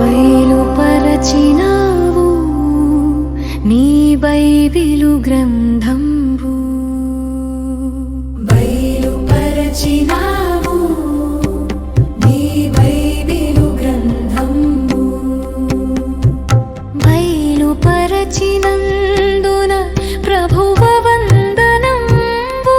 బయలుపరచినావు నీ బైబిలు గ్రంథంబు. బయలుపరచినావు నీ బైబిలు గ్రంథంబు. బయలుపరచినందున ప్రభువ వందనంబు.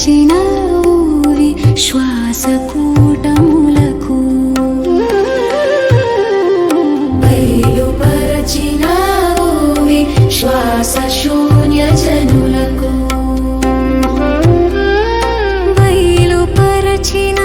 బయలుపరచినావు శ్వాసకూటములకు బయలుపరచినావు శ్వాస శూన్య జనులకు బయలుపరచిన